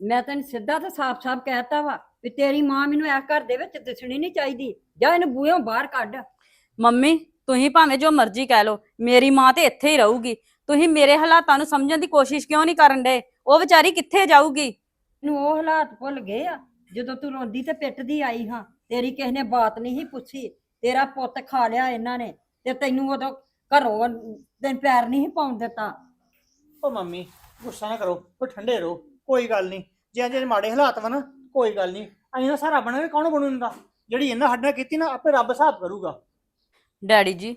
ਮੈਂ ਤੈਨੂੰ ਸਿੱਧਾ ਤੇ ਸਾਫ਼-ਸਾਫ਼ ਕਹਿਤਾ ਵਾ ਵੀ ਤੇਰੀ ਮਾਂ ਮੈਨੂੰ ਐ ਘਰ ਦੇ ਵਿੱਚ ਦਿਸਣੀ ਨਹੀਂ ਚਾਹੀਦੀ। ਜਾਂ ਇਹਨੂੰ ਬੂਹੋਂ ਬਾਹਰ ਕੱਢ। ਮੰਮੀ ਤੁਸੀਂ ਭਾਵੇਂ ਜੋ ਮਰਜ਼ੀ ਕਹਿ ਲਓ ਮੇਰੀ ਮਾਂ ਤੇ ਇੱਥੇ ਹੀ ਰਹੂਗੀ। ਤੁਸੀਂ ਮੇਰੇ ਹਾਲਾਤਾਂ ਨੂੰ ਸਮਝਣ ਦੀ ਕੋਸ਼ਿਸ਼ ਕਿਉਂ ਨਹੀਂ ਕਰਨ ਦੇ? ਉਹ ਵਿਚਾਰੀ ਕਿੱਥੇ ਜਾਊਗੀ? ਨੂੰ ਉਹ ਹਾਲਾਤ ਭੁੱਲ ਗਏ ਆ ਜਦੋਂ ਤੂੰ ਰੋਂਦੀ ਤੇ ਪਿੱਟਦੀ ਆਈ ਹਾਂ। ਤੇਰੀ ਕਿਸੇ ਨੇ ਬਾਤ ਨਹੀਂ ਸੀ ਪੁੱਛੀ। ਤੇਰਾ ਪੁੱਤ ਖਾ ਲਿਆ ਇਹਨਾਂ ਨੇ ਤੇ ਤੈਨੂੰ ਉਦੋਂ ਘਰੋਂ ਤੈਨੂੰ ਪੈਰ ਨਹੀਂ ਸੀ ਪਾਉਣ ਦਿੱਤਾ। ਉਹ ਮੰਮੀ ਗੁੱਸਾ ਨਾ ਕਰੋ ਉਹ ਠੰਡੇ ਰਹੋ। ਕੋਈ ਗੱਲ ਨਹੀਂ। ਜੇ ਅੱਜ ਮਾੜੇ ਹਾਲਾਤ ਵਾ ਨਾ ਕੋਈ ਗੱਲ ਨਹੀਂ। ਅਸੀਂ ਨਾ ਸਾਰਾ ਬਣਾਵੇ ਕੌਣ ਬਣੂ ਜਿਹੜੀ ਇਹਨਾਂ ਸਾਡੇ ਨਾਲ ਕੀਤੀ ਨਾ ਆਪੇ ਰੱਬ ਹਿਸਾਬ ਕਰੂਗਾ। ਡੈਡੀ ਜੀ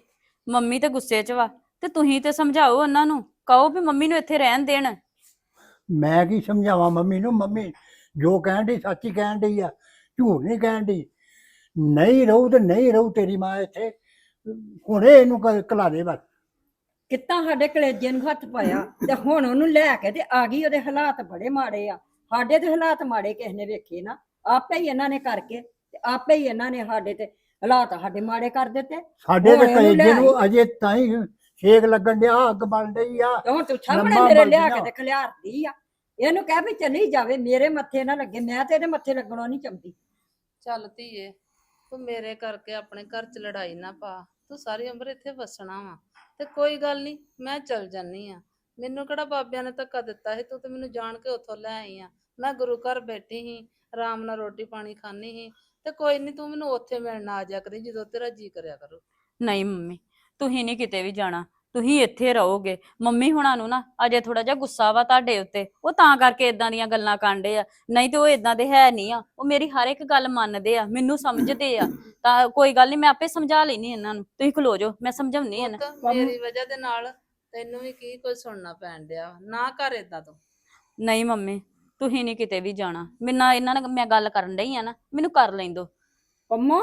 ਮੰਮੀ ਤੇ ਗੁੱਸੇ 'ਚ ਵਾ ਤੇ ਤੁਸੀਂ ਤੇ ਸਮਝਾਓ ਉਹਨਾਂ ਨੂੰ। ਕਹੋ ਵੀ ਮੰਮੀ ਨੂੰ ਇੱਥੇ ਰਹਿਣ ਦੇਣ। ਮੈਂ ਕੀ ਸਮਝਾਵਾਂ ਮੰਮੀ ਨੂੰ? ਮੰਮੀ ਜੋ ਕਹਿਣ ਦੀ ਸੱਚੀ ਕਹਿਣ ਡਈ ਆ ਝੂਠ ਨਹੀਂ ਕਹਿਣ ਦੀ ਨਹੀਂ ਰਹੂ ਤੇ ਨਹੀਂ ਰਹੂ ਤੇਰੀ ਮਾਂ ਇੱਥੇ। ਹੁਣੇ ਇਹਨੂੰ ਕ- ਘਲਾ ਦੇ ਬਸ ਕਿੱਦਾਂ ਸਾਡੇ ਕਲੇਜੇ ਨੂੰ ਹੱਥ ਪਾਇਆ ਤੇ ਹੁਣ ਉਹਨੂੰ ਲੈ ਕੇ ਤੇ ਆ ਗਈ ਉਹਦੇ ਹਾਲਾਤ ਬੜੇ ਮਾੜੇ ਆ। ਸਾਡੇ ਤੇ ਹਾਲਾਤ ਮਾੜੇ ਕਿਸ ਨੇ ਵੇਖੇ ਨਾ। ਆਪੇ ਹੀ ਇਹਨਾਂ ਨੇ ਕਰਕੇ ਤੇ ਆਪੇ ਹੀ ਇਹਨਾਂ ਨੇ ਸਾਡੇ ਤੇ ਹਾਲਾਤ ਸਾਡੇ ਮਾੜੇ ਕਰ ਦਿੱਤੇ। ਸਾਡੇ ਤੇ ਕਲੇਜੇ ਨੂੰ ਅਜੇ ਤਾਂ ਹੀ ਛੇਕ ਲੱਗਣ ਡਿਆ ਅੱਗ ਬਲ ਡਈ ਆ ਤੇ ਹੁਣ ਤੂੰ ਸਾਹਮਣੇ ਮੇਰੇ ਲਿਆ ਕੇ ਤੇ ਖਲਿਆਰਦੀ ਆ। ਇਹਨੂੰ ਕਹਿ ਵੀ ਚਲੀ ਜਾਵੇ ਮੇਰੇ ਮੱਥੇ ਨਾ ਲੱਗੇ ਮੈਂ ਤੇ ਇਹਦੇ ਮੱਥੇ ਲੱਗਣੋਂ ਨਹੀਂ ਚੰਦੀ ਚੱਲ ਧੀਏ ਤੂੰ ਮੇਰੇ ਕਰਕੇ ਆਪਣੇ ਘਰ 'ਚ ਲੜਾਈ ਨਾ ਪਾ। ਤੂੰ ਸਾਰੀ ਉਮਰ ਇੱਥੇ ਵਸਣਾ ਵਾ। ਤੇ ਕੋਈ ਗੱਲ ਨਹੀਂ ਮੈਂ ਚਲ ਜਾਨੀ ਆ। ਮੈਨੂੰ ਕਿਹੜਾ ਬਾਬਿਆਂ ਨੇ ਧੱਕਾ ਦਿੱਤਾ ਸੀ? ਤੂੰ ਤੇ ਮੈਨੂੰ ਜਾਣ ਕੇ ਉੱਥੋਂ ਲੈ ਆਈ ਆ। ਮੈਂ ਗੁਰੂ ਘਰ ਬੈਠੀ ਸੀ, ਆਰਾਮ ਨਾਲ ਰੋਟੀ ਪਾਣੀ ਖਾਣੀ ਸੀ। ਤੇ ਕੋਈ ਨਹੀਂ ਤੂੰ ਮੈਨੂੰ ਉੱਥੇ ਮਿਲਣ ਆ ਜਾ ਕਰੀ ਜਦੋਂ ਤੇਰਾ ਜੀ ਕਰਿਆ ਕਰੂ। ਨਹੀਂ ਮੰਮੀ, ਤੁਸੀਂ ਨਹੀਂ ਕਿਤੇ ਵੀ ਜਾਣਾ। ਤੁਸੀਂ ਇੱਥੇ ਰਹੋਗੇ। ਮੰਮੀ ਹੁਣਾਂ ਨੂੰ ਨਾ ਅਜੇ ਥੋੜਾ ਜਿਹਾ ਗੁੱਸਾ ਵਾ ਤੁਹਾਡੇ ਉੱਤੇ। ਉਹ ਤਾਂ ਕਰਕੇ ਇਦਾਂ ਦੀਆਂ ਗੱਲਾਂ ਕਾਂਡੇ ਆ। ਨਹੀਂ ਤੇ ਉਹ ਇਦਾਂ ਦੇ ਹੈ ਨਹੀਂ ਆ। ਉਹ ਮੇਰੀ ਹਰ ਇੱਕ ਗੱਲ ਮੰਨਦੇ ਆ ਮੈਨੂੰ ਸਮਝਦੇ ਆ। ਤਾਂ ਕੋਈ ਗੱਲ ਨਹੀਂ ਮੈਂ ਆਪੇ ਸਮਝਾ ਲੈਣੀ ਇਹਨਾਂ ਨੂੰ। ਤੁਸੀਂ ਖਲੋ ਜਾਓ ਮੈਂ ਸਮਝਾਉਣੀ ਇਹਨਾਂ ਪੁੱਤ, ਮੇਰੀ ਵਜ੍ਹਾ ਦੇ ਨਾਲ ਤੈਨੂੰ ਵੀ ਕੀ ਕੁਝ ਸੁਣਨਾ ਪੈਣ ਡਿਆ ਵਾ। ਨਾ ਕਰ ਏਦਾਂ ਤੂੰ। ਨਹੀਂ ਮੰਮੀ ਤੁਸੀਂ ਨਹੀਂ ਕਿਤੇ ਵੀ ਜਾਣਾ। ਮੇਰੇ ਨਾਲ ਇਹਨਾਂ ਨਾਲ ਮੈਂ ਗੱਲ ਕਰਨ ਡਈ ਆ ਨਾ ਮੈਨੂੰ ਕਰ ਲੈਣ ਦਿਓ। ਪੰਮੋ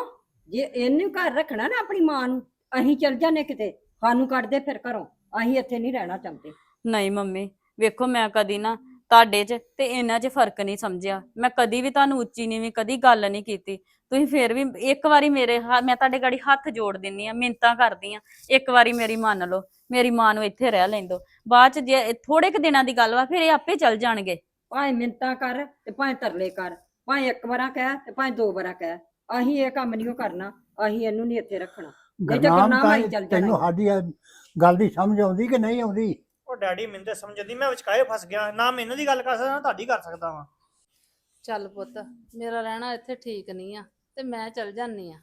ਜੇ ਇਹਨੂੰ ਘਰ ਰੱਖਣਾ ਨਾ ਆਪਣੀ ਮਾਂ ਨੂੰ ਅਸੀਂ ਚੱਲ ਜਾਂਦੇ ਕਿਤੇ। ਸਾਨੂੰ ਕੱਢ ਦੇ ਫਿਰ ਘਰੋਂ। ਅਸੀਂ ਇੱਥੇ ਨਹੀਂ ਰਹਿਣਾ ਚਾਹੁੰਦੇ। ਨਹੀਂ ਮੰਮੀ ਵੇਖੋ ਮੈਂ ਕਦੀ ਨਾ ਤੁਹਾਡੇ 'ਚ ਤੇ ਇਹਨਾਂ 'ਚ ਫ਼ਰਕ ਨਹੀਂ ਸਮਝਿਆ। ਮੈਂ ਕਦੀ ਵੀ ਤੁਹਾਨੂੰ ਉੱਚੀ ਨੀਵੀਂ ਕਦੀ ਗੱਲ ਨਹੀਂ ਕੀਤੀ। ਤੁਸੀਂ ਫੇਰ ਵੀ ਇੱਕ ਵਾਰੀ ਮੇਰੇ ਹ- ਮੈਂ ਤੁਹਾਡੇ ਗਾੜੀ ਹੱਥ ਜੋੜ ਦਿੰਨੀ ਆ ਮਿੰਤਾਂ ਕਰਦੀ ਆ। ਇੱਕ ਵਾਰੀ ਮੇਰੀ ਮੰਨ ਲਓ ਮੇਰੀ ਮਾਂ ਨੂੰ ਇੱਥੇ ਰਹਿ ਲੈਣ ਦਿਓ ਬਾਅਦ 'ਚ ਜੇ ਥੋੜੇ ਕੁ ਦਿਨਾਂ ਦੀ ਗੱਲ ਵਾ ਫਿਰ ਇਹ ਆਪੇ ਚੱਲ ਜਾਣਗੇ। ਭਾਵੇਂ ਮਿੰਤਾ ਕਰ ਤੇ ਭਾਵੇਂ ਤਰਲੇ ਕਰ ਭਾਵੇਂ ਇੱਕ ਵਾਰਾ ਕਹਿ ਤੇ ਭਾਵੇਂ ਦੋ ਵਾਰਾ ਕਹਿ। ਅਸੀਂ ਇਹ ਕੰਮ ਨਹੀਂ ਕਰਨਾ ਅਸੀਂ ਇਹਨੂੰ ਨਹੀਂ ਇੱਥੇ ਰੱਖਣਾ। ਗਰਨਾਮ ਤਾਂ ਤੈਨੂੰ ਸਾਡੀ ਗੱਲ ਦੀ ਸਮਝ ਆਉਂਦੀ ਕਿ ਨਹੀਂ ਆਉਂਦੀ? ਉਹ ਡੈਡੀ ਮੈਨੂੰ ਤੇ ਸਮਝਦੀ ਮੈਂ ਵਿਚਕਾਏ ਫਸ ਗਿਆ। ਨਾ ਮੈਂ ਇਹਨਾਂ ਦੀ ਗੱਲ ਕਰ ਸਕਦਾ ਨਾ ਤੁਹਾਡੀ ਕਰ ਸਕਦਾ ਵਾਂ। ਚੱਲ ਪੁੱਤ ਮੇਰਾ ਰਹਿਣਾ ਇੱਥੇ ਠੀਕ ਨਹੀਂ ਆ ਤੇ ਮੈਂ ਚਲ ਜਾਨੀ ਆ।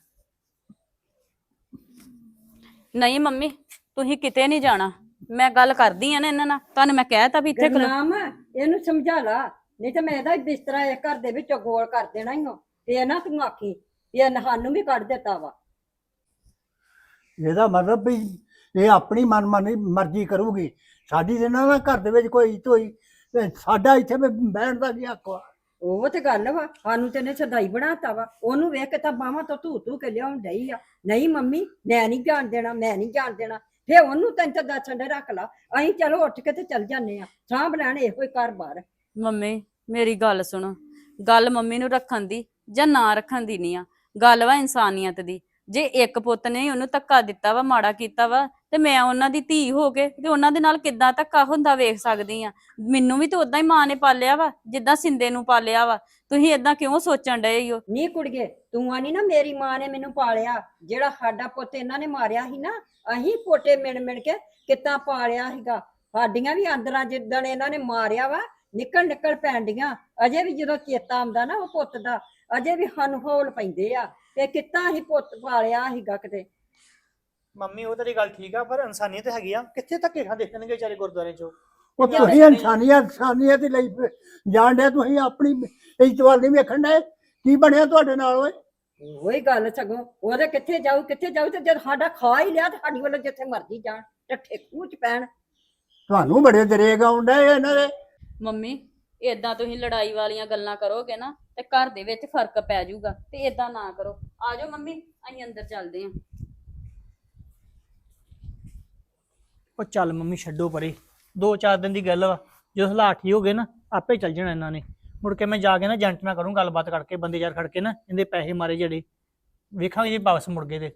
ਨਹੀਂ ਮੰਮੀ ਤੁਸੀਂ ਕਿਤੇ ਨਹੀਂ ਜਾਣਾ। ਮੈਂ ਗੱਲ ਕਰਦੀ ਆ ਨਾ ਇਹਨਾਂ ਨਾਲ ਤੁਹਾਨੂੰ ਮੈਂ ਕਹਿਤਾ ਵੀ ਇੱਥੇ ਖਲੋ ਗੁਰਨਾਮ ਇਹਨੂੰ ਸਮਝਾ ਲਾ। ਨਹੀਂ ਤੇ ਮੈਂ ਇਹਦਾ ਬਿਸਤਰਾ ਇਹ ਘਰ ਦੇ ਵਿੱਚੋਂ ਗੋਲ ਕਰ ਦੇਣਾ ਹੀ ਤੇ ਇਹ ਨਾ ਤੂੰ ਆਖੀ ਇਹ ਸਾਨੂੰ ਵੀ ਕੱਢ ਦਿੱਤਾ ਵਾ। ਇਹਦਾ ਮਤਲਬ ਵੀ ਇਹ ਆਪਣੀ ਮਨਮਾਨੀ ਮਰਜ਼ੀ ਕਰੂਗੀ। ਸਾਡੀ ਦੇ ਨਾਲ ਨਾ ਘਰ ਦੇ ਵਿੱਚ ਕੋਈ ਤੇ ਸਾਡਾ ਇੱਥੇ ਵੀ ਬਹਿਣ ਦਾ ਕੀ ਹੱਕ ਵਾ? ਉਹ ਤੇ ਗੱਲ ਵਾ ਸਾਨੂੰ ਤੇ ਨੇ ਸਦਾਈ ਬਣਾਤਾ ਵਾ। ਉਹਨੂੰ ਵੇਖ ਕੇ ਤਾਂ ਬਾਹਾਂ ਤੋਂ ਧੂ ਧੂ ਕੇ ਲਿਆਉਣ ਡਈ ਆ। ਨਹੀਂ ਮੰਮੀ ਮੈਂ ਨਹੀਂ ਜਾਣ ਦੇਣਾ ਮੈਂ ਨਹੀਂ ਜਾਣ ਦੇਣਾ। ਫੇ ਉਹਨੂੰ ਤੈਨੂੰ ਤਾਂ ਦੱਸਣ ਦੇ ਰੱਖ ਲਾ। ਅਸੀਂ ਚਲੋ ਉੱਠ ਕੇ ਤੇ ਚੱਲ ਜਾਂਦੇ ਆ। ਸਾਂਭ ਲੈਣ ਇਹੋ ਹੀ ਘਰ ਬਾਰ। ਮੰਮੀ ਮੇਰੀ ਗੱਲ ਸੁਣੋ। ਗੱਲ ਮੰਮੀ ਨੂੰ ਰੱਖਣ ਦੀ ਜਾਂ ਨਾ ਰੱਖਣ ਦੀ ਨਹੀਂ ਆ। ਗੱਲ ਵਾ ਇਨਸਾਨੀਅਤ ਦੀ। ਜੇ ਇੱਕ ਪੁੱਤ ਨੇ ਉਹਨੂੰ ਧੱਕਾ ਦਿੱਤਾ ਵਾ, ਮਾੜਾ ਕੀਤਾ ਵਾ, ਤੇ ਮੈਂ ਉਹਨਾਂ ਦੀ ਧੀ ਹੋ ਕੇ ਤੇ ਉਹਨਾਂ ਦੇ ਨਾਲ ਕਿੱਦਾਂ ਧੱਕਾ ਹੁੰਦਾ ਵੇਖ ਸਕਦੀ ਆ? ਮੈਨੂੰ ਵੀ ਤੇ ਉਦਾਂ ਹੀ ਮਾਂ ਨੇ ਪਾਲਿਆ ਵਾ, ਜਿੱਦਾਂ ਸਿੰਦੇ ਨੂੰ ਪਾਲਿਆ ਵਾ। ਤੁਸੀਂ ਇਦਾਂ ਕਿਉਂ ਸੋਚਣ ਡਏ ਹੋ ਨੀ ਕੁੜੀਏ, ਤੂੰ ਆਨੀ ਨਾ ਮੇਰੀ ਮਾਂ ਨੇ ਮੈਨੂੰ ਪਾਲਿਆ। ਜਿਹੜਾ ਸਾਡਾ ਪੁੱਤ ਇਹਨਾਂ ਨੇ ਮਾਰਿਆ ਸੀ ਨਾ, ਅਸੀਂ ਪੋਟੇ ਮਿਣ ਮਿਣ ਕੇ ਕਿੱਦਾਂ ਪਾਲਿਆ ਸੀਗਾ? ਸਾਡੀਆਂ ਵੀ ਅੰਦਰਾਂ ਜਿੱਦਣ ਇਹਨਾਂ ਨੇ ਮਾਰਿਆ ਵਾ ਨਿਕਲ ਨਿਕਲ ਪੈਂਦੀਆਂ। ਅਜੇ ਵੀ ਜਦੋਂ ਚੇਤਾ ਆਉਂਦਾ ਨਾ ਉਹ ਪੁੱਤ ਦਾ ਅਜੇ ਵੀ ਹੌਲ ਪੈਂਦੇ ਆ। ਤੇ ਕਿੱਦਾਂ ਅਸੀਂ ਪੁੱਤ ਪਾਲਿਆ ਸੀਗਾ ਕਿਤੇ। ਮੰਮੀ ਉਹ ਤੇਰੀ ਗੱਲ ਠੀਕ ਆ ਪਰ ਇਨਸਾਨੀਅਤ ਹੈਗੀ ਆ। ਕਿੱਥੇ ਧੱਕੇ ਖਾਂ ਦੇਖਣਗੇ ਵਿਚਾਰੇ ਗੁਰਦੁਆਰੇ 'ਚ? ਉਹ। ਤੁਸੀਂ ਇਨਸਾਨੀਅਤ ਇਨਸਾਨੀਅਤ ਦੇ ਲਈ ਜਾਣ ਡਿਆ ਤੁਸੀਂ ਆਪਣੀ ਇੱਜ਼ਤ ਵੱਲ ਨਹੀਂ ਵੇਖਣ ਡਏ? ਕੀ ਬਣਿਆ ਤੁਹਾਡੇ ਨਾਲ ਓਏ? ਉਹੀ ਗੱਲ ਸਗੋਂ ਉਹਦੇ ਕਿੱਥੇ ਜਾਊ ਕਿੱਥੇ ਜਾਊ ਤੇ ਜਦ ਸਾਡਾ ਖਾ ਹੀ ਲਿਆ ਤੇ ਸਾਡੀ ਵੱਲੋਂ ਜਿੱਥੇ ਮਰਜ਼ੀ ਜਾਣ ਟੱਠੇ ਖੂਹ ਚ ਪੈਣ। ਤੁਹਾਨੂੰ ਬੜੇ ਦਰੇਗ ਇਹਨਾਂ ਦੇ। ਮੰਮੀ ਇਦਾਂ ਤੁਸੀਂ ਲੜਾਈ ਵਾਲੀਆਂ ਗੱਲਾਂ ਕਰੋਗੇ ਨਾ ਤੇ ਘਰ ਦੇ ਵਿੱਚ ਫ਼ਰਕ ਪੈ ਜਾਊਗਾ ਤੇ ਇਦਾਂ ਨਾ ਕਰੋ। ਆ ਜਾਓ ਮੰਮੀ ਅਸੀਂ ਅੰਦਰ ਚੱਲਦੇ ਆਂ। ਉਹ ਚੱਲ ਮੰਮੀ ਛੱਡੋ ਪਰੇ। ਦੋ ਚਾਰ ਦਿਨ ਦੀ ਗੱਲ ਵਾ ਜਦੋਂ ਹਾਲਾਤ ਠੀਕ ਹੋ ਗਏ ਨਾ ਆਪੇ ਚੱਲ ਜਾਣਾ ਇਹਨਾਂ ਨੇ। ਮੁੜ ਕੇ ਮੈਂ ਜਾ ਕੇ ਨਾ ਏਜੰਟ ਨਾਲ ਕਰੂੰ ਗੱਲਬਾਤ ਕਰਕੇ ਬੰਦੇ ਯਾਰ ਖੜ ਕੇ ਨਾ ਇਹਦੇ ਪੈਸੇ ਮਾਰੇ ਜਿਹੜੇ। ਵੇਖਾਂਗੇ ਜੇ ਵਾਪਸ ਮੁੜ ਗਏ ਤੇ।